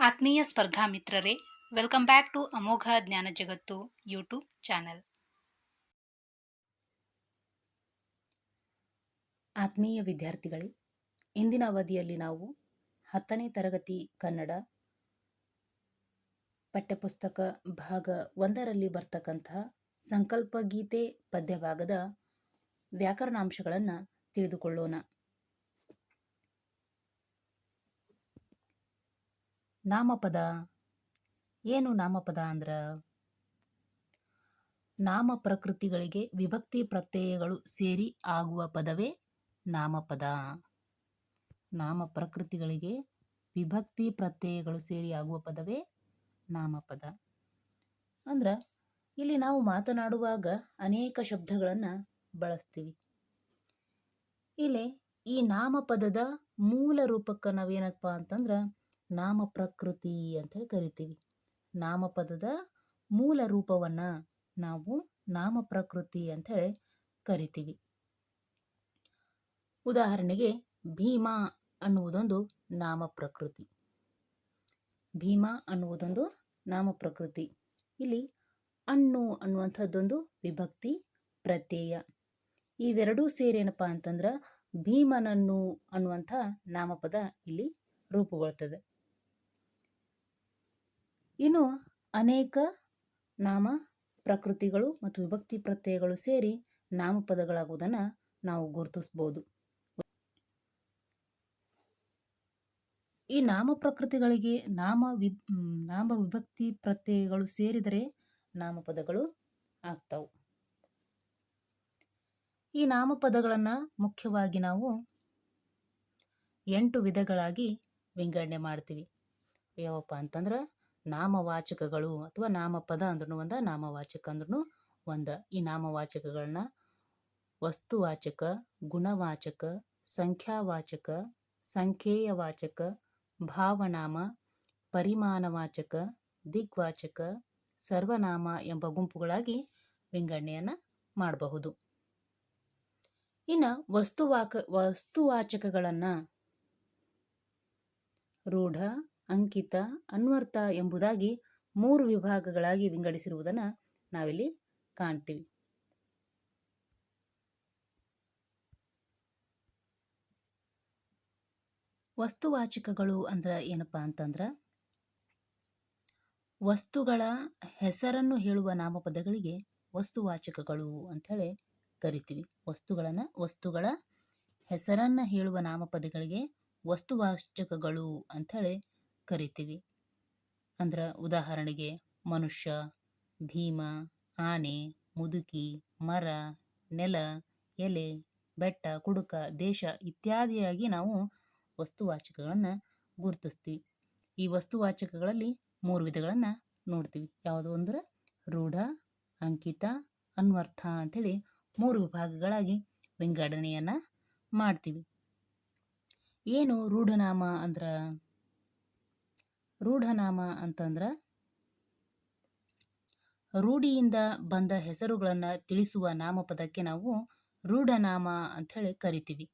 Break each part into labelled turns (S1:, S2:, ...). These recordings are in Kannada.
S1: ಆತ್ಮೀಯ ಸ್ಪರ್ಧಾ ಮಿತ್ರರೇ ವೆಲ್ಕಮ್ ಬ್ಯಾಕ್ ಟು ಅಮೋಘ ಜ್ಞಾನ ಜಗತ್ತು ಯೂಟ್ಯೂಬ್ ಚಾನೆಲ್
S2: ಆತ್ಮೀಯ ವಿದ್ಯಾರ್ಥಿಗಳೇ, ಇಂದಿನ ಅವಧಿಯಲ್ಲಿ ನಾವು ಹತ್ತನೇ ತರಗತಿ ಕನ್ನಡ ಪಠ್ಯಪುಸ್ತಕ ಭಾಗ ಒಂದರಲ್ಲಿ ಬರ್ತಕ್ಕಂತಹ ಸಂಕಲ್ಪ ಗೀತೆ ಪದ್ಯಭಾಗದ ವ್ಯಾಕರಣಾಂಶಗಳನ್ನು ತಿಳಿದುಕೊಳ್ಳೋಣ. ನಾಮಪದ. ಏನು ನಾಮಪದ ಅಂದ್ರ? ನಾಮ ಪ್ರಕೃತಿಗಳಿಗೆ ವಿಭಕ್ತಿ ಪ್ರತ್ಯಯಗಳು ಸೇರಿ ಆಗುವ ಪದವೇ ನಾಮಪದ. ನಾಮ ಪ್ರಕೃತಿಗಳಿಗೆ ವಿಭಕ್ತಿ ಪ್ರತ್ಯಯಗಳು ಸೇರಿ ಆಗುವ ಪದವೇ ನಾಮಪದ. ಅಂದ್ರ ಇಲ್ಲಿ ನಾವು ಮಾತನಾಡುವಾಗ ಅನೇಕ ಶಬ್ದಗಳನ್ನು ಬಳಸ್ತೀವಿ. ಇಲ್ಲಿ ಈ ನಾಮಪದದ ಮೂಲ ರೂಪಕ್ಕೆ ನಾವೇನಪ್ಪ ಅಂತಂದ್ರ ನಾಮ ಪ್ರಕೃತಿ ಅಂತೇಳಿ ಕರಿತೀವಿ. ನಾಮಪದದ ಮೂಲ ರೂಪವನ್ನ ನಾವು ನಾಮ ಪ್ರಕೃತಿ ಅಂತೇಳಿ ಕರಿತೀವಿ. ಉದಾಹರಣೆಗೆ ಭೀಮ ಅನ್ನುವುದೊಂದು ನಾಮ ಪ್ರಕೃತಿ ಭೀಮ ಅನ್ನುವುದೊಂದು ನಾಮ ಪ್ರಕೃತಿ ಇಲ್ಲಿ ಅಣ್ಣು ಅನ್ನುವಂಥದ್ದೊಂದು ವಿಭಕ್ತಿ ಪ್ರತ್ಯಯ. ಇವೆರಡೂ ಸೇರೇನಪ್ಪ ಅಂತಂದ್ರ ಭೀಮನನ್ನು ಅನ್ನುವಂಥ ನಾಮಪದ ಇಲ್ಲಿ ರೂಪುಗೊಳ್ತದೆ. ಇನ್ನು ಅನೇಕ ನಾಮ ಪ್ರಕೃತಿಗಳು ಮತ್ತು ವಿಭಕ್ತಿ ಪ್ರತ್ಯಯಗಳು ಸೇರಿ ನಾಮಪದಗಳಾಗುವುದನ್ನು ನಾವು ಗುರುತಿಸ್ಬೋದು. ಈ ನಾಮ ಪ್ರಕೃತಿಗಳಿಗೆ ನಾಮ ವಿ ನಾಮ ವಿಭಕ್ತಿ ಪ್ರತ್ಯಯಗಳು ಸೇರಿದರೆ ನಾಮಪದಗಳು ಆಗ್ತಾವು. ಈ ನಾಮಪದಗಳನ್ನು ಮುಖ್ಯವಾಗಿ ನಾವು ಎಂಟು ವಿಧಗಳಾಗಿ ವಿಂಗಡಣೆ ಮಾಡ್ತೀವಿ. ಯಾವಪ್ಪ ಅಂತಂದ್ರೆ ನಾಮವಾಚಕಗಳು ಅಥವಾ ನಾಮಪದ ಅಂದ್ರೂ ಒಂದ, ನಾಮವಾಚಕ ಅಂದ್ರೂ ಒಂದ. ಈ ನಾಮವಾಚಕಗಳನ್ನ ವಸ್ತುವಾಚಕ, ಗುಣವಾಚಕ, ಸಂಖ್ಯಾವಾಚಕ ಸಂಖ್ಯೇಯವಾಚಕ ಭಾವನಾಮ, ಪರಿಮಾಣವಾಚಕ, ದಿಗ್ವಾಚಕ, ಸರ್ವನಾಮ ಎಂಬ ಗುಂಪುಗಳಾಗಿ ವಿಂಗಡಣೆಯನ್ನು ಮಾಡಬಹುದು. ಇನ್ನು ವಸ್ತುವಾಕ, ವಸ್ತುವಾಚಕಗಳನ್ನು ರೂಢ ಅಂಕಿತ ಅನ್ವರ್ಥ ಎಂಬುದಾಗಿ ಮೂರು ವಿಭಾಗಗಳಾಗಿ ವಿಂಗಡಿಸಿರುವುದನ್ನು ನಾವಿಲ್ಲಿ ಕಾಣ್ತೀವಿ. ವಸ್ತುವಾಚಕಗಳು ಅಂದ್ರೆ ಏನಪ್ಪ ಅಂತಂದ್ರೆ ವಸ್ತುಗಳ ಹೆಸರನ್ನು ಹೇಳುವ ನಾಮಪದಗಳಿಗೆ ವಸ್ತುವಾಚಕಗಳು ಅಂಥೇಳಿ ಕರಿತೀವಿ. ವಸ್ತುಗಳನ್ನು ವಸ್ತುಗಳ ಹೆಸರನ್ನು ಹೇಳುವ ನಾಮಪದಗಳಿಗೆ ವಸ್ತುವಾಚಕಗಳು ಅಂಥೇಳಿ ಕರಿತೀವಿ. ಅಂದ್ರೆ ಉದಾಹರಣೆಗೆ ಮನುಷ್ಯ, ಭೀಮ, ಆನೆ, ಮುದುಕಿ, ಮರ, ನೆಲ, ಎಲೆ, ಬೆಟ್ಟ, ಕುಡುಕ, ದೇಶ ಇತ್ಯಾದಿಯಾಗಿ ನಾವು ವಸ್ತುವಾಚಕಗಳನ್ನು ಗುರುತಿಸ್ತೀವಿ. ಈ ವಸ್ತುವಾಚಕಗಳಲ್ಲಿ ಮೂರು ವಿಧಗಳನ್ನು ನೋಡ್ತೀವಿ. ಯಾವುದು ಅಂದ್ರೆ ರೂಢ, ಅಂಕಿತ, ಅನ್ವರ್ಥ ಅಂಥೇಳಿ ಮೂರು ವಿಭಾಗಗಳಾಗಿ ವಿಂಗಡಣೆಯನ್ನು ಮಾಡ್ತೀವಿ. ಏನು ರೂಢನಾಮ ಅಂದ್ರ? ರೂಢನಾಮ ಅಂತಂದ್ರ ರೂಢಿಯಿಂದ ಬಂದ ಹೆಸರುಗಳನ್ನು ತಿಳಿಸುವ ನಾಮಪದಕ್ಕೆ ನಾವು ರೂಢನಾಮ ಅಂಥೇಳಿ ಕರಿತೀವಿ.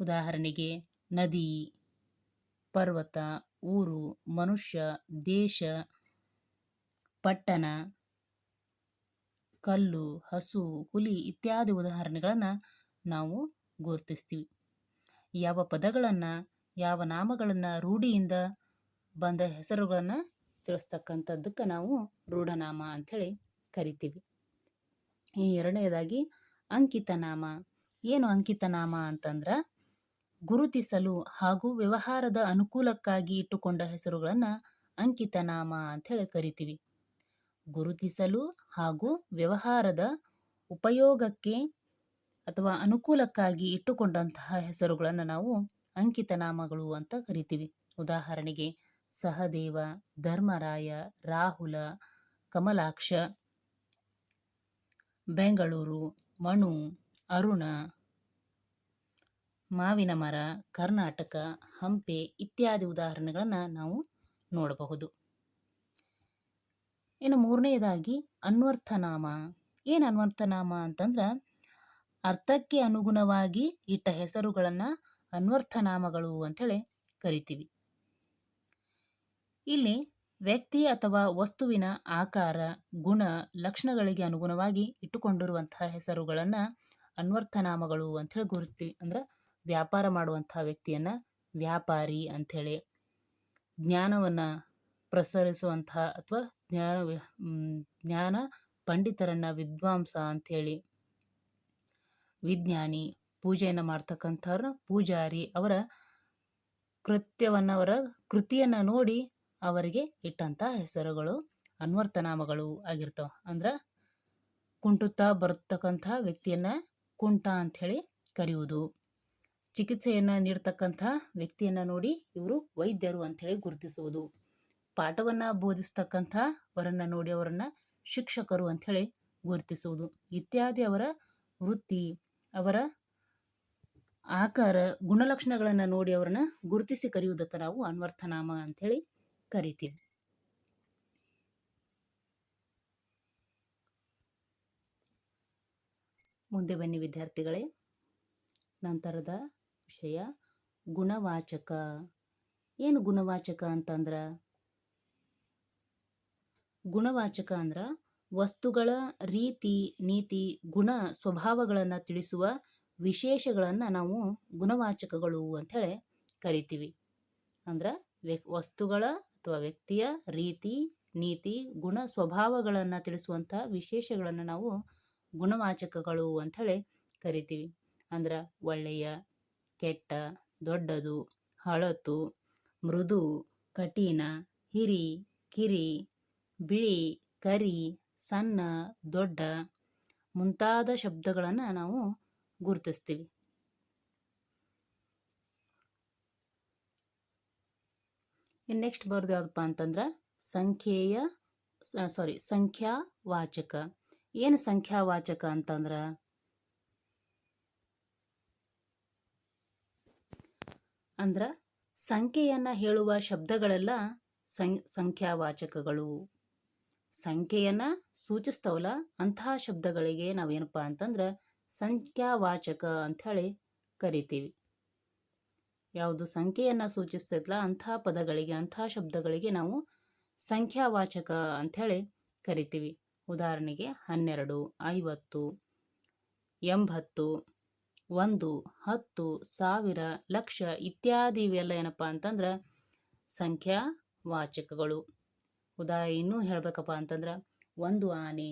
S2: ಉದಾಹರಣೆಗೆ ನದಿ, ಪರ್ವತ, ಊರು, ಮನುಷ್ಯ, ದೇಶ, ಪಟ್ಟಣ, ಕಲ್ಲು, ಹಸು, ಹುಲಿ ಇತ್ಯಾದಿ ಉದಾಹರಣೆಗಳನ್ನು ನಾವು ಗುರುತಿಸ್ತೀವಿ. ಯಾವ ಪದಗಳನ್ನು, ಯಾವ ನಾಮಗಳನ್ನು ರೂಢಿಯಿಂದ ಬಂದ ಹೆಸರುಗಳನ್ನು ತಿಳಿಸ್ತಕ್ಕಂಥದ್ದಕ್ಕೆ ನಾವು ರೂಢನಾಮ ಅಂಥೇಳಿ ಕರಿತೀವಿ. ಈ ಎರಡನೇದಾಗಿ ಅಂಕಿತನಾಮ. ಏನು ಅಂಕಿತನಾಮ ಅಂತಂದ್ರೆ ಗುರುತಿಸಲು ಹಾಗೂ ವ್ಯವಹಾರದ ಅನುಕೂಲಕ್ಕಾಗಿ ಇಟ್ಟುಕೊಂಡ ಹೆಸರುಗಳನ್ನು ಅಂಕಿತನಾಮ ಅಂಥೇಳಿ ಕರಿತೀವಿ. ಗುರುತಿಸಲು ಹಾಗೂ ವ್ಯವಹಾರದ ಉಪಯೋಗಕ್ಕೆ ಅಥವಾ ಅನುಕೂಲಕ್ಕಾಗಿ ಇಟ್ಟುಕೊಂಡಂತಹ ಹೆಸರುಗಳನ್ನು ನಾವು ಅಂಕಿತನಾಮಗಳು ಅಂತ ಕರಿತೀವಿ. ಉದಾಹರಣೆಗೆ ಸಹದೇವ, ಧರ್ಮರಾಯ, ರಾಹುಲ, ಕಮಲಾಕ್ಷ, ಬೆಂಗಳೂರು ಮಣು ಅರುಣ ಮಾವಿನ ಮರ ಕರ್ನಾಟಕ, ಹಂಪೆ ಇತ್ಯಾದಿ ಉದಾಹರಣೆಗಳನ್ನು ನಾವು ನೋಡಬಹುದು. ಇನ್ನು ಮೂರನೆಯದಾಗಿ ಅನ್ವರ್ಥನಾಮ. ಏನು ಅನ್ವರ್ಥನಾಮ ಅಂತಂದ್ರೆ ಅರ್ಥಕ್ಕೆ ಅನುಗುಣವಾಗಿ ಇಟ್ಟ ಹೆಸರುಗಳನ್ನು ಅನ್ವರ್ಥನಾಮಗಳು ಅಂಥೇಳಿ ಕರಿತೀವಿ. ಇಲ್ಲಿ ವ್ಯಕ್ತಿ ಅಥವಾ ವಸ್ತುವಿನ ಆಕಾರ, ಗುಣ, ಲಕ್ಷಣಗಳಿಗೆ ಅನುಗುಣವಾಗಿ ಇಟ್ಟುಕೊಂಡಿರುವಂತಹ ಹೆಸರುಗಳನ್ನು ಅನ್ವರ್ಥನಾಮಗಳು ಅಂಥೇಳಿ ಗುರುತೀವಿ ಅಂದ್ರೆ ವ್ಯಾಪಾರ ಮಾಡುವಂತಹ ವ್ಯಕ್ತಿಯನ್ನ ವ್ಯಾಪಾರಿ ಅಂಥೇಳಿ. ಜ್ಞಾನವನ್ನು ಪ್ರಸರಿಸುವಂತಹ ಅಥವಾ ಜ್ಞಾನ ಜ್ಞಾನ ಪಂಡಿತರನ್ನ ವಿದ್ವಾಂಸ ಅಂಥೇಳಿ. ವಿಜ್ಞಾನಿ, ಪೂಜೆಯನ್ನು ಮಾಡ್ತಕ್ಕಂಥವ್ರನ್ನ ಪೂಜಾರಿ, ಅವರ ಕೃತ್ಯವನ್ನು, ಅವರ ಕೃತಿಯನ್ನು ನೋಡಿ ಅವರಿಗೆ ಇಟ್ಟಂಥ ಹೆಸರುಗಳು ಅನ್ವರ್ಥನಾಮಗಳು ಆಗಿರ್ತವೆ. ಅಂದ್ರೆ ಕುಂಟುತ್ತಾ ಬರ್ತಕ್ಕಂಥ ವ್ಯಕ್ತಿಯನ್ನ ಕುಂಟ ಅಂಥೇಳಿ ಕರೆಯುವುದು. ಚಿಕಿತ್ಸೆಯನ್ನು ನೀಡ್ತಕ್ಕಂಥ ವ್ಯಕ್ತಿಯನ್ನು ನೋಡಿ ಇವರು ವೈದ್ಯರು ಅಂಥೇಳಿ ಗುರುತಿಸುವುದು. ಪಾಠವನ್ನು ಬೋಧಿಸ್ತಕ್ಕಂಥ ಅವರನ್ನು ನೋಡಿ ಅವರನ್ನು ಶಿಕ್ಷಕರು ಅಂಥೇಳಿ ಗುರುತಿಸುವುದು. ಇತ್ಯಾದಿ ಅವರ ವೃತ್ತಿ, ಅವರ ಆಕಾರ, ಗುಣಲಕ್ಷಣಗಳನ್ನು ನೋಡಿ ಅವರನ್ನು ಗುರುತಿಸಿ ಕರೆಯುವುದಕ್ಕೆ ನಾವು ಅನ್ವರ್ಥನಾಮ ಅಂಥೇಳಿ ಕರಿತೀವಿ. ಮುಂದೆ ಬನ್ನಿ ವಿದ್ಯಾರ್ಥಿಗಳೇ. ನಂತರದ ವಿಷಯ ಗುಣವಾಚಕ. ಏನು ಗುಣವಾಚಕ ಅಂತಂದ್ರ? ಗುಣವಾಚಕ ಅಂದ್ರ ವಸ್ತುಗಳ ರೀತಿ, ನೀತಿ, ಗುಣ ಸ್ವಭಾವಗಳನ್ನು ತಿಳಿಸುವ ವಿಶೇಷಗಳನ್ನು ನಾವು ಗುಣವಾಚಕಗಳು ಅಂಥೇಳಿ ಕರಿತೀವಿ. ಅಂದ್ರೆ ವ್ಯಕ್ ಅಥವಾ ವ್ಯಕ್ತಿಯ ರೀತಿ, ನೀತಿ, ಗುಣ, ಸ್ವಭಾವಗಳನ್ನು ತಿಳಿಸುವಂಥ ವಿಶೇಷಗಳನ್ನು ನಾವು ಗುಣವಾಚಕಗಳು ಅಂಥೇಳಿ ಕರಿತೀವಿ. ಅಂದ್ರೆ ಒಳ್ಳೆಯ, ಕೆಟ್ಟ, ದೊಡ್ಡದು, ಹಳತು, ಮೃದು, ಕಠಿಣ, ಹಿರಿ, ಕಿರಿ, ಬಿಳಿ, ಕರಿ, ಸಣ್ಣ, ದೊಡ್ಡ ಮುಂತಾದ ಶಬ್ದಗಳನ್ನು ನಾವು ಗುರುತಿಸ್ತೀವಿ. ಇನ್ನು ನೆಕ್ಸ್ಟ್ ಬರೋದು ಯಾವುದಪ್ಪ ಅಂತಂದ್ರೆ ಸಂಖ್ಯೆಯ ಸಾರಿ ಸಂಖ್ಯಾವಾಚಕ. ಏನು ಸಂಖ್ಯಾವಾಚಕ ಅಂತಂದ್ರೆ? ಅಂದ್ರೆ ಸಂಖ್ಯೆಯನ್ನು ಹೇಳುವ ಶಬ್ದಗಳೆಲ್ಲ ಸಂ, ಸಂಖ್ಯಾವಾಚಕಗಳು. ಸಂಖ್ಯೆಯನ್ನು ಸೂಚಿಸ್ತವಲ್ಲ ಅಂತಹ ಶಬ್ದಗಳಿಗೆ ನಾವೇನಪ್ಪ ಅಂತಂದ್ರೆ ಸಂಖ್ಯಾವಾಚಕ ಅಂಥೇಳಿ ಕರಿತೀವಿ. ಯಾವುದು ಸಂಖ್ಯೆಯನ್ನು ಸೂಚಿಸ್ತೈತಲ್ಲ ಅಂಥ ಪದಗಳಿಗೆ, ಅಂಥ ಶಬ್ದಗಳಿಗೆ ನಾವು ಸಂಖ್ಯಾವಾಚಕ ಅಂಥೇಳಿ ಕರಿತೀವಿ. ಉದಾಹರಣೆಗೆ ಹನ್ನೆರಡು, ಐವತ್ತು, ಎಂಬತ್ತು, ಒಂದು, ಹತ್ತು, ಸಾವಿರ, ಲಕ್ಷ ಇತ್ಯಾದಿ ಇವೆಲ್ಲ ಏನಪ್ಪ ಅಂತಂದ್ರೆ ಸಂಖ್ಯಾವಾಚಕಗಳು. ಉದಾ, ಇನ್ನೂ ಹೇಳಬೇಕಪ್ಪ ಅಂತಂದ್ರೆ ಒಂದು ಆನೆ,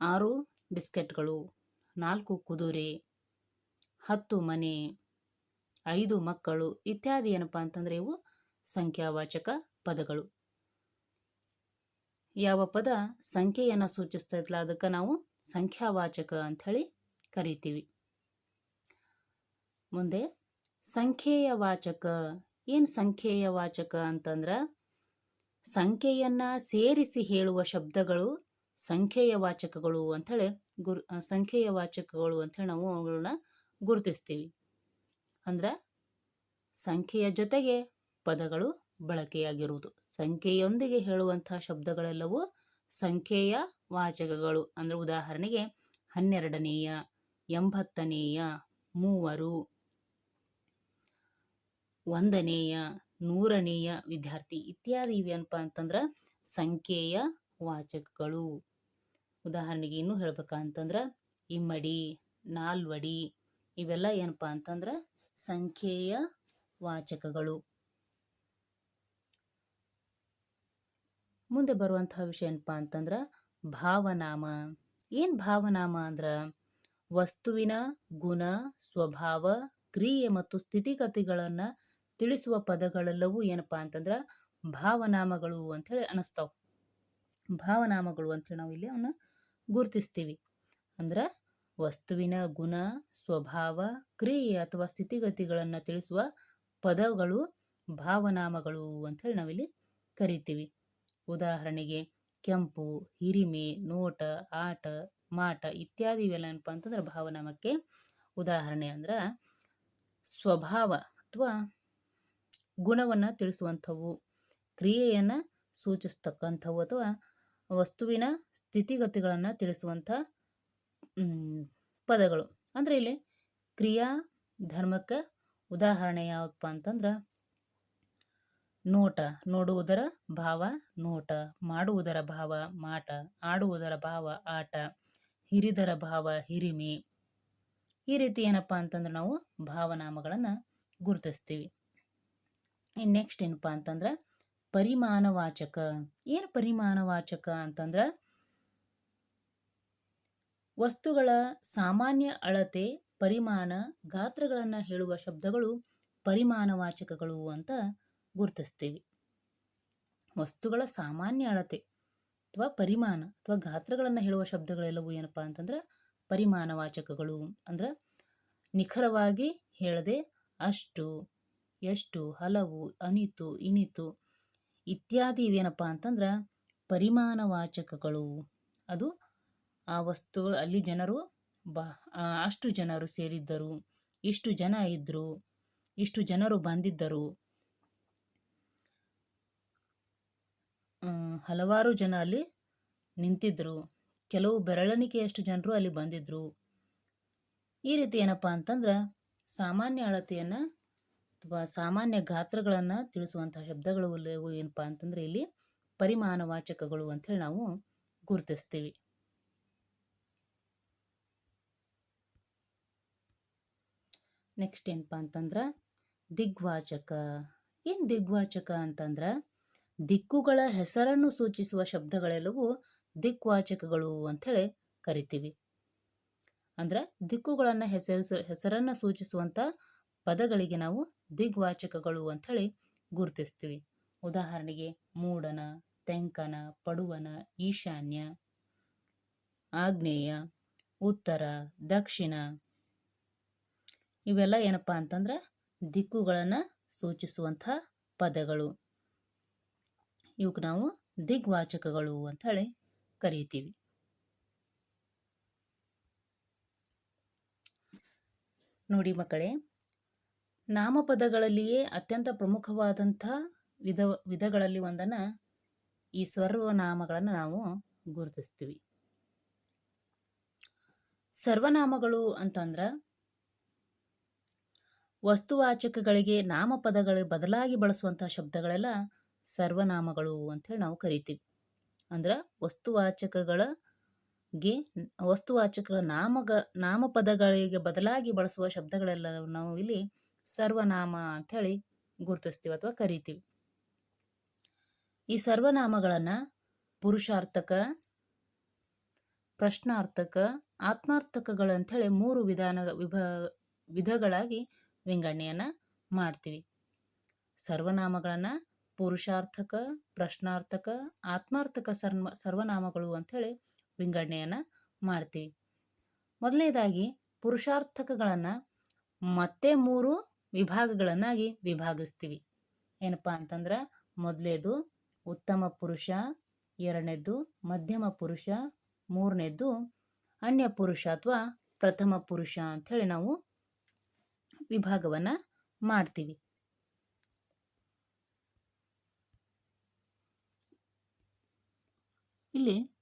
S2: ಆರು ಬಿಸ್ಕೆಟ್ಗಳು, ನಾಲ್ಕು ಕುದುರೆ, ಹತ್ತು ಮನೆ ಐದು ಮಕ್ಕಳು ಇತ್ಯಾದಿ ಏನಪ್ಪ ಅಂತಂದ್ರೆ ಇವು ಸಂಖ್ಯಾವಾಚಕ ಪದಗಳು. ಯಾವ ಪದ ಸಂಖ್ಯೆಯನ್ನು ಸೂಚಿಸ್ತೈತಲ್ಲ ಅದಕ್ಕೆ ನಾವು ಸಂಖ್ಯಾವಾಚಕ ಅಂಥೇಳಿ ಕರಿತೀವಿ. ಮುಂದೆ ಸಂಖ್ಯೆಯ ವಾಚಕ ಏನು ಸಂಖ್ಯೆಯ ವಾಚಕ ಅಂತಂದ್ರೆ ಸಂಖ್ಯೆಯನ್ನ ಸೇರಿಸಿ ಹೇಳುವ ಶಬ್ದಗಳು ಸಂಖ್ಯೆಯ ವಾಚಕಗಳು ಅಂಥೇಳಿ ಗುರು ಸಂಖ್ಯೆಯ ವಾಚಕಗಳು ಅಂಥೇಳಿ ನಾವು ಅವುಗಳನ್ನ ಗುರುತಿಸ್ತೀವಿ. ಅಂದ್ರೆ ಸಂಖ್ಯೆಯ ಜೊತೆಗೆ ಪದಗಳು ಬಳಕೆಯಾಗಿರುವುದು. ಸಂಖ್ಯೆಯೊಂದಿಗೆ ಹೇಳುವಂತಹ ಶಬ್ದಗಳೆಲ್ಲವೂ ಸಂಖ್ಯೆಯ ವಾಚಕಗಳು. ಅಂದ್ರೆ ಉದಾಹರಣೆಗೆ ಹನ್ನೆರಡನೆಯ, ಎಂಬತ್ತನೆಯ, ಮೂವರು, ಒಂದನೆಯ, ನೂರನೆಯ ವಿದ್ಯಾರ್ಥಿ ಇತ್ಯಾದಿ ಇವೇನಪ್ಪ ಅಂತಂದ್ರೆ ಸಂಖ್ಯೆಯ ವಾಚಕಗಳು. ಉದಾಹರಣೆಗೆ ಇನ್ನೂ ಹೇಳ್ಬೇಕಂತಂದ್ರೆ ಇಮ್ಮಡಿ, ನಾಲ್ವಡಿ ಇವೆಲ್ಲ ಏನಪ್ಪ ಅಂತಂದ್ರೆ ಸಂಖ್ಯೆಯ ವಾಚಕಗಳು. ಮುಂದೆ ಬರುವಂತಹ ವಿಷಯ ಏನಪ್ಪ ಅಂತಂದ್ರೆ ಭಾವನಾಮ. ಏನು ಭಾವನಾಮ ಅಂದ್ರೆ? ವಸ್ತುವಿನ ಗುಣ, ಸ್ವಭಾವ, ಕ್ರಿಯೆ ಮತ್ತು ಸ್ಥಿತಿಗತಿಗಳನ್ನು ತಿಳಿಸುವ ಪದಗಳೆಲ್ಲವೂ ಏನಪ್ಪ ಅಂತಂದ್ರೆ ಭಾವನಾಮಗಳು ಅಂಥೇಳಿ ಅನ್ನಿಸ್ತಾವೆ ಭಾವನಾಮಗಳು ಅಂತೇಳಿ ನಾವು ಇಲ್ಲಿ ಅವನ್ನ ಗುರುತಿಸ್ತೀವಿ. ಅಂದ್ರೆ ವಸ್ತುವಿನ ಗುಣ, ಸ್ವಭಾವ, ಕ್ರಿಯೆ ಅಥವಾ ಸ್ಥಿತಿಗತಿಗಳನ್ನು ತಿಳಿಸುವ ಪದಗಳು ಭಾವನಾಮಗಳು ಅಂಥೇಳಿ ನಾವಿಲ್ಲಿ ಕರಿತೀವಿ. ಉದಾಹರಣೆಗೆ ಕೆಂಪು, ಹಿರಿಮೆ, ನೋಟ, ಆಟ, ಮಾಟ ಇತ್ಯಾದಿ ಇವೆಲ್ಲ ಏನಪ್ಪ ಅಂತಂದ್ರೆ ಭಾವನಾಮಕ್ಕೆ ಉದಾಹರಣೆ ಅಂದ್ರೆ ಸ್ವಭಾವ ಅಥವಾ ಗುಣವನ್ನು ತಿಳಿಸುವಂಥವು, ಕ್ರಿಯೆಯನ್ನು ಸೂಚಿಸ್ತಕ್ಕಂಥವು ಅಥವಾ ವಸ್ತುವಿನ ಸ್ಥಿತಿಗತಿಗಳನ್ನು ತಿಳಿಸುವಂಥ ಪದಗಳು. ಅಂದರೆ ಇಲ್ಲಿ ಕ್ರಿಯಾ, ಧರ್ಮಕ್ಕೆ ಉದಾಹರಣೆ ಯಾವಪ್ಪ ಅಂತಂದ್ರೆ ನೋಟ, ನೋಡುವುದರ ಭಾವ ನೋಟ, ಮಾಡುವುದರ ಭಾವ ಮಾಟ, ಆಡುವುದರ ಭಾವ ಆಟ, ಹಿರಿದರ ಭಾವ ಹಿರಿಮೆ. ಈ ರೀತಿ ಏನಪ್ಪ ಅಂತಂದ್ರೆ ನಾವು ಭಾವನಾಮಗಳನ್ನು ಗುರುತಿಸ್ತೀವಿ. ನೆಕ್ಸ್ಟ್ ಏನಪ್ಪ ಅಂತಂದ್ರೆ ಪರಿಮಾಣವಾಚಕ. ಏನು ಪರಿಮಾಣವಾಚಕ ಅಂತಂದ್ರೆ ವಸ್ತುಗಳ ಸಾಮಾನ್ಯ ಅಳತೆ, ಪರಿಮಾಣ, ಗಾತ್ರಗಳನ್ನು ಹೇಳುವ ಶಬ್ದಗಳು ಪರಿಮಾಣವಾಚಕಗಳು ಅಂತ ಗುರುತಿಸ್ತೀವಿ. ವಸ್ತುಗಳ ಸಾಮಾನ್ಯ ಅಳತೆ ಅಥವಾ ಪರಿಮಾಣ ಅಥವಾ ಗಾತ್ರಗಳನ್ನು ಹೇಳುವ ಶಬ್ದಗಳೆಲ್ಲವೂ ಏನಪ್ಪ ಅಂತಂದ್ರೆ ಪರಿಮಾಣವಾಚಕಗಳು ಅಂದ್ರೆ ನಿಖರವಾಗಿ ಹೇಳದೆ ಅಷ್ಟು, ಎಷ್ಟು, ಹಲವು, ಅನಿತು, ಇನಿತು ಇತ್ಯಾದಿ ಇವೇನಪ್ಪ ಅಂತಂದ್ರೆ ಪರಿಮಾಣವಾಚಕಗಳು. ಅದು ಆ ವಸ್ತು ಅಲ್ಲಿ ಜನರು ಬ ಅಷ್ಟು ಜನರು ಸೇರಿದ್ದರು, ಇಷ್ಟು ಜನ ಇದ್ದರು ಇಷ್ಟು ಜನರು ಬಂದಿದ್ದರು. ಹಲವಾರು ಜನ ಅಲ್ಲಿ ನಿಂತಿದ್ದರು ಕೆಲವು ಬೆರಳೆಣಿಕೆಯಷ್ಟು ಜನರು ಅಲ್ಲಿ ಬಂದಿದ್ದರು ಈ ರೀತಿ ಏನಪ್ಪ ಅಂತಂದ್ರೆ ಸಾಮಾನ್ಯ ಅಳತೆಯನ್ನು ಅಥವಾ ಸಾಮಾನ್ಯ ಗಾತ್ರಗಳನ್ನು ತಿಳಿಸುವಂತಹ ಶಬ್ದಗಳು ಏನಪ್ಪ ಅಂತಂದ್ರೆ ಇಲ್ಲಿ ಪರಿಮಾಣವಾಚಕಗಳು ಅಂಥೇಳಿ ನಾವು ಗುರುತಿಸ್ತೀವಿ. ನೆಕ್ಸ್ಟ್ ಏನಪ್ಪ ಅಂತಂದ್ರೆ ದಿಗ್ವಾಚಕ. ಏನು ದಿಗ್ವಾಚಕ ಅಂತಂದ್ರೆ ದಿಕ್ಕುಗಳ ಹೆಸರನ್ನು ಸೂಚಿಸುವ ಶಬ್ದಗಳೆಲ್ಲವೂ ದಿಕ್ವಾಚಕಗಳು ಅಂಥೇಳಿ ಕರಿತೀವಿ. ಅಂದ್ರೆ ದಿಕ್ಕುಗಳನ್ನು ಹೆಸರಿಸ, ಹೆಸರನ್ನು ಸೂಚಿಸುವಂಥ ಪದಗಳಿಗೆ ನಾವು ದಿಗ್ವಾಚಕಗಳು ಅಂಥೇಳಿ ಗುರುತಿಸ್ತೀವಿ. ಉದಾಹರಣೆಗೆ ಮೂಡನ ತೆಂಕನ, ಪಡುವನ, ಈಶಾನ್ಯ, ಆಗ್ನೇಯ, ಉತ್ತರ, ದಕ್ಷಿಣ ಇವೆಲ್ಲ ಏನಪ್ಪ ಅಂತಂದ್ರೆ ದಿಕ್ಕುಗಳನ್ನು ಸೂಚಿಸುವಂಥ ಪದಗಳು. ಇವಕ್ಕೆ ನಾವು ದಿಗ್ವಾಚಕಗಳು ಅಂತ ಹೇಳಿ ಕರೀತೀವಿ. ನೋಡಿ ಮಕ್ಕಳೇ, ನಾಮಪದಗಳಲ್ಲಿಯೇ ಅತ್ಯಂತ ಪ್ರಮುಖವಾದಂಥ ವಿಧ, ವಿಧಗಳಲ್ಲಿ ಒಂದನ್ನು ಈ ಸರ್ವನಾಮಗಳನ್ನು ನಾವು ಗುರುತಿಸ್ತೀವಿ. ಸರ್ವನಾಮಗಳು ಅಂತಂದ್ರೆ ವಸ್ತುವಾಚಕಗಳಿಗೆ ನಾಮಪದಗಳ ಬದಲಾಗಿ ಬಳಸುವಂಥ ಶಬ್ದಗಳೆಲ್ಲ ಸರ್ವನಾಮಗಳು ಅಂಥೇಳಿ ನಾವು ಕರಿತೀವಿ. ಅಂದ್ರೆ ವಸ್ತುವಾಚಕಗಳಿಗೆ ವಸ್ತುವಾಚಕ ನಾಮಗ, ನಾಮಪದಗಳಿಗೆ ಬದಲಾಗಿ ಬಳಸುವ ಶಬ್ದಗಳೆಲ್ಲ ನಾವು ಇಲ್ಲಿ ಸರ್ವನಾಮ ಅಂಥೇಳಿ ಗುರುತಿಸ್ತೀವಿ ಅಥವಾ ಕರಿತೀವಿ. ಈ ಸರ್ವನಾಮಗಳನ್ನು ಪುರುಷಾರ್ಥಕ, ಪ್ರಶ್ನಾರ್ಥಕ, ಆತ್ಮಾರ್ಥಕಗಳಂಥೇಳಿ ಮೂರು ವಿಧಾನ ವಿಭ, ವಿಧಗಳಾಗಿ ವಿಂಗಡಣೆಯನ್ನು ಮಾಡ್ತೀವಿ. ಸರ್ವನಾಮಗಳನ್ನು ಪುರುಷಾರ್ಥಕ, ಪ್ರಶ್ನಾರ್ಥಕ, ಆತ್ಮಾರ್ಥಕ ಸರ್ವ ಸರ್ವನಾಮಗಳು ಅಂಥೇಳಿ ವಿಂಗಡಣೆಯನ್ನು ಮಾಡ್ತೀವಿ. ಮೊದಲನೇದಾಗಿ ಪುರುಷಾರ್ಥಕಗಳನ್ನು ಮತ್ತೆ ಮೂರು ವಿಭಾಗಗಳನ್ನಾಗಿ ವಿಭಾಗಿಸ್ತೀವಿ. ಏನಪ್ಪ ಅಂತಂದ್ರೆ ಮೊದಲೇದು ಉತ್ತಮ ಪುರುಷ ಎರಡನೇದ್ದು ಮಧ್ಯಮ ಪುರುಷ ಮೂರನೇದ್ದು ಅನ್ಯ ಪುರುಷ ಅಥವಾ ಪ್ರಥಮ ಪುರುಷ ಅಂಥೇಳಿ ನಾವು ವಿಭಾಗವನ್ನು ಮಾಡ್ತೀವಿ. ಇಲ್ಲಿ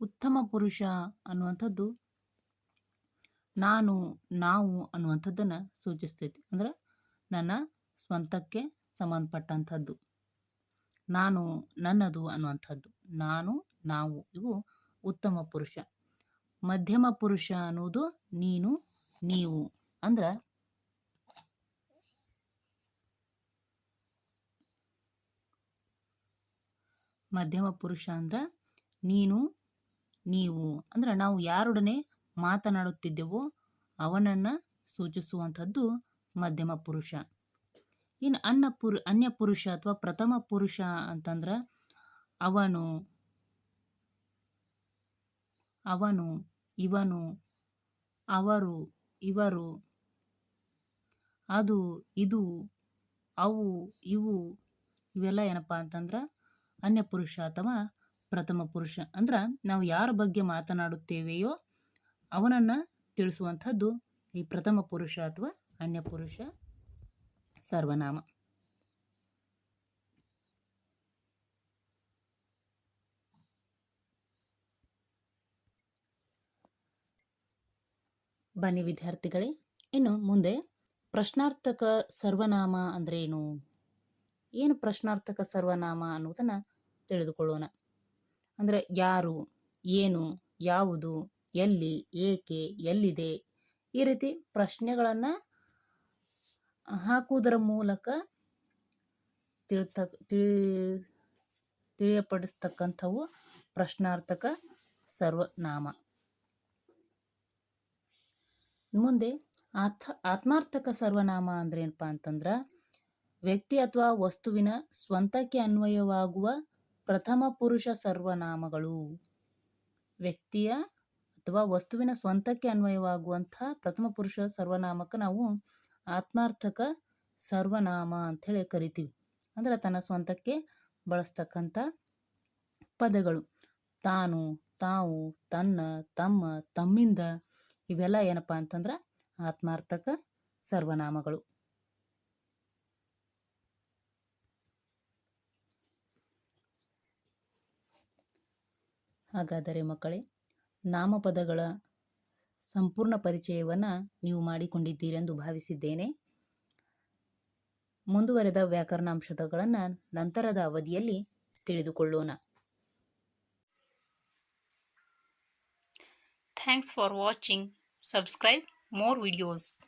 S2: ಉತ್ತಮ ಪುರುಷ ಅನ್ನುವಂಥದ್ದು ನಾನು, ನಾವು ಅನ್ನುವಂಥದ್ದನ್ನು ಸೂಚಿಸ್ತೈತಿ. ಅಂದ್ರೆ ನನ್ನ ಸ್ವಂತಕ್ಕೆ ಸಂಬಂಧಪಟ್ಟಂಥದ್ದು. ನಾನು ನನ್ನದು ಅನ್ನುವಂಥದ್ದು. ನಾನು, ನಾವು ಇವು ಉತ್ತಮ ಪುರುಷ. ಮಧ್ಯಮ ಪುರುಷ ಅನ್ನೋದು ನೀನು, ನೀವು. ಅಂದ್ರೆ ಮಧ್ಯಮ ಪುರುಷ ಅಂದ್ರೆ ನೀನು, ನೀವು. ಅಂದ್ರೆ ನಾವು ಯಾರೊಡನೆ ಮಾತನಾಡುತ್ತಿದ್ದೆವೋ ಅವನನ್ನು ಸೂಚಿಸುವಂಥದ್ದು ಮಧ್ಯಮ ಪುರುಷ. ಇನ್ನು ಅನ್ನ ಪುರು, ಅನ್ಯ ಪುರುಷ ಅಥವಾ ಪ್ರಥಮ ಪುರುಷ ಅಂತಂದ್ರೆ ಅವನು ಅವನು, ಇವನು, ಅವರು, ಇವರು. ಅದು, ಇದು, ಅವು, ಇವು. ಇವೆಲ್ಲ ಏನಪ್ಪ ಅಂತಂದ್ರೆ ಅನ್ಯ ಪುರುಷ ಅಥವಾ ಪ್ರಥಮ ಪುರುಷ. ಅಂದ್ರೆ ನಾವು ಯಾರ ಬಗ್ಗೆ ಮಾತನಾಡುತ್ತೇವೆಯೋ ಅವನನ್ನು ತಿಳಿಸುವಂಥದ್ದು ಈ ಪ್ರಥಮ ಪುರುಷ ಅಥವಾ ಅನ್ಯ ಪುರುಷ ಸರ್ವನಾಮ. ಬನ್ನಿ ವಿದ್ಯಾರ್ಥಿಗಳೇ. ಇನ್ನು ಮುಂದೆ ಪ್ರಶ್ನಾರ್ಥಕ ಸರ್ವನಾಮ ಅಂದ್ರೆ ಏನು? ಪ್ರಶ್ನಾರ್ಥಕ ಸರ್ವನಾಮ ಅನ್ನೋದನ್ನು ತಿಳಿದುಕೊಳ್ಳೋಣ. ಅಂದರೆ ಯಾರು, ಏನು, ಯಾವುದು, ಎಲ್ಲಿ, ಏಕೆ, ಎಲ್ಲಿದೆ? ಈ ರೀತಿ ಪ್ರಶ್ನೆಗಳನ್ನು ಹಾಕುವುದರ ಮೂಲಕ ತಿಳ್ತ, ತಿಳಿ, ತಿಳಿಯಪಡಿಸ್ತಕ್ಕಂಥವು ಪ್ರಶ್ನಾರ್ಥಕ ಸರ್ವನಾಮ. ಮುಂದೆ ಆಥ, ಆತ್ಮಾರ್ಥಕ ಸರ್ವನಾಮ ಅಂದ್ರೆ ಏನಪ್ಪ ಅಂತಂದ್ರೆ, ವ್ಯಕ್ತಿ ಅಥವಾ ವಸ್ತುವಿನ ಸ್ವಂತಕ್ಕೆ ಅನ್ವಯವಾಗುವ ಪ್ರಥಮ ಪುರುಷ ಸರ್ವನಾಮಗಳು. ವ್ಯಕ್ತಿಯ ಅಥವಾ ವಸ್ತುವಿನ ಸ್ವಂತಕ್ಕೆ ಅನ್ವಯವಾಗುವಂಥ ಪ್ರಥಮ ಪುರುಷ ಸರ್ವನಾಮಕ್ಕೆ ನಾವು ಆತ್ಮಾರ್ಥಕ ಸರ್ವನಾಮ ಅಂಥೇಳಿ ಕರಿತೀವಿ. ಅಂದ್ರೆ ತನ್ನ ಸ್ವಂತಕ್ಕೆ ಬಳಸ್ತಕ್ಕಂಥ ಪದಗಳು. ತಾನು, ತಾವು, ತನ್ನ, ತಮ್ಮ, ತಮ್ಮಿಂದ ಇವೆಲ್ಲ ಏನಪ್ಪ ಅಂತಂದ್ರೆ ಆತ್ಮಾರ್ಥಕ ಸರ್ವನಾಮಗಳು. ಹಾಗಾದರೆ ಮಕ್ಕಳೇ, ನಾಮಪದಗಳ ಸಂಪೂರ್ಣ ಪರಿಚಯವನ್ನು ನೀವು ಮಾಡಿಕೊಂಡಿದ್ದೀರೆಂದು ಭಾವಿಸಿದ್ದೇನೆ. ಮುಂದುವರೆದ ವ್ಯಾಕರಣಾಂಶಗಳನ್ನು ನಂತರದ ಅವಧಿಯಲ್ಲಿ ತಿಳಿದುಕೊಳ್ಳೋಣ.
S1: Thanks for watching. Subscribe more videos.